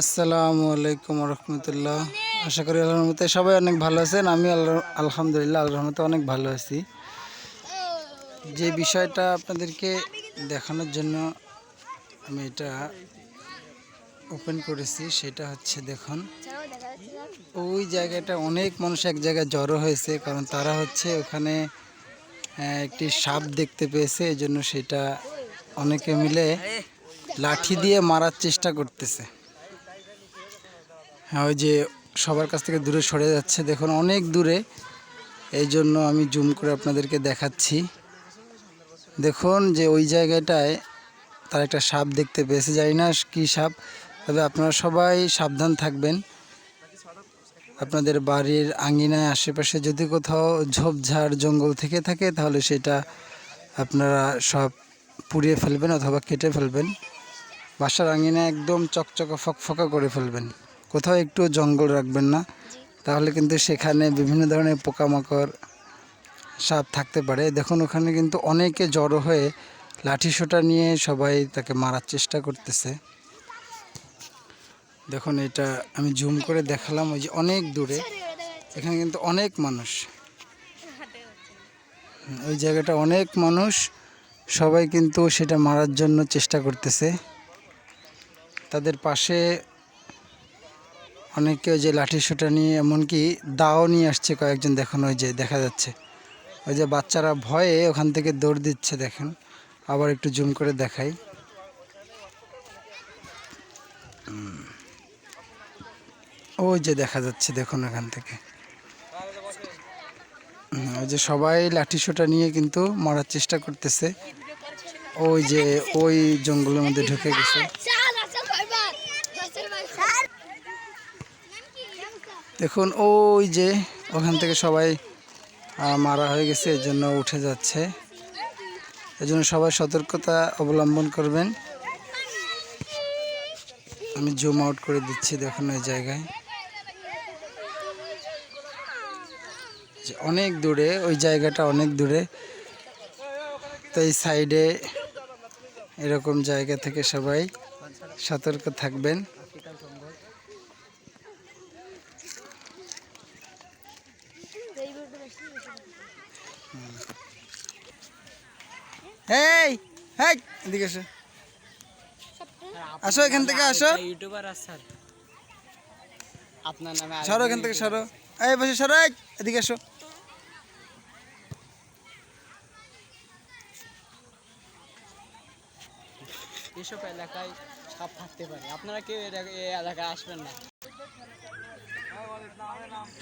আসসালামু আলাইকুম রহমতুল্লাহ। আশা করি আল্লাহর রহমতে সবাই অনেক ভালো আছেন। আমি আল্লাহ, আলহামদুলিল্লাহ, আল্লাহর রহমতে অনেক ভালো আছি। যে বিষয়টা আপনাদেরকে দেখানোর জন্য আমি এটা ওপেন করেছি, সেটা হচ্ছে দেখুন, ওই জায়গাটা অনেক মানুষ এক জায়গায় জড়ো হয়েছে, কারণ তারা হচ্ছে ওখানে একটি সাপ দেখতে পেয়েছে এই জন্য সেটা অনেকে মিলে লাঠি দিয়ে মারার চেষ্টা করতেছে। ওই যে সবার কাছ থেকে দূরে সরে যাচ্ছে। দেখুন, অনেক দূরে। এই জন্য আমি জুম করে আপনাদেরকে দেখাচ্ছি। দেখুন যে ওই জায়গাটায় তার একটা সাপ দেখতে পেয়েছে। জানি না কী সাপ, তবে আপনারা সবাই সাবধান থাকবেন। আপনাদের বাড়ির আঙ্গিনায় আশেপাশে যদি কোথাও ঝোপঝাড়, জঙ্গল থেকে থাকে, তাহলে সেটা আপনারা সব পুড়িয়ে ফেলবেন অথবা কেটে ফেলবেন। বাসার আঙিনা একদম চকচকা, ফকফকা করে ফেলবেন। কোথাও একটু জঙ্গল রাখবেন না। তাহলে কিন্তু সেখানে বিভিন্ন ধরনের পোকামাকড় সাপ থাকতে পারে। দেখুন, ওখানে কিন্তু অনেকে জড়ো হয়ে লাঠি সোটা নিয়ে সবাই তাকে মারার চেষ্টা করতেছে। দেখুন, এটা আমি জুম করে দেখালাম, ওই যে অনেক দূরে। এখানে কিন্তু অনেক মানুষ। ওই জায়গাটা অনেক মানুষ। সবাই কিন্তু সেটা মারার জন্য চেষ্টা করতেছে। তাদের পাশে অনেকে ওই যে লাঠি সোটা নিয়ে, এমনকি দাও নিয়ে আসছে কয়েকজন দেখুন, ওই যে দেখা যাচ্ছে। ওই যে বাচ্চারা ভয়ে ওখান থেকে দৌড় দিচ্ছে দেখেন। আবার একটু জুম করে দেখাই। ওই যে দেখা যাচ্ছে দেখুন এখান থেকে। ওই যে সবাই লাঠি সোটা নিয়ে কিন্তু মারার চেষ্টা করতেছে। ওই যে ওই জঙ্গলের মধ্যে ঢুকে গেছে। দেখুন, ওই যে ওখান থেকে সবাই মারা হয়ে গেছে এর জন্য উঠে যাচ্ছে। এই জন্য সবাই সতর্কতা অবলম্বন করবেন। আমি জুম আউট করে দিচ্ছি, দেখুন ওই জায়গায়। অনেক দূরে, ওই জায়গাটা অনেক দূরে। তো এই সাইডে এরকম জায়গা থেকে সবাই সতর্ক থাকবেন। এই হেই এদিকে আসো আসো এখান থেকে আসো। ইউটিউবার আপনার নামে সরো এখান থেকে সরো। এই বসে সরো এদিকে এসব এলাকায় সাপ থাকতে পারে। আপনারা কেউ এই এলাকায় আসবেন না।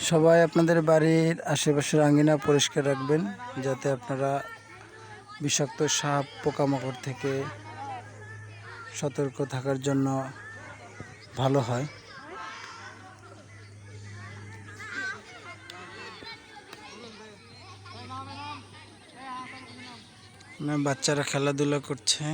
সবাই আপনাদের বাড়ির আশেপাশের আঙ্গিনা পরিষ্কার রাখবেন, যাতে আপনারা বিষাক্ত সাপ, পোকামাকড় থেকে সতর্ক থাকার জন্য ভালো হয়। বাচ্চারা খেলাধুলা করছে।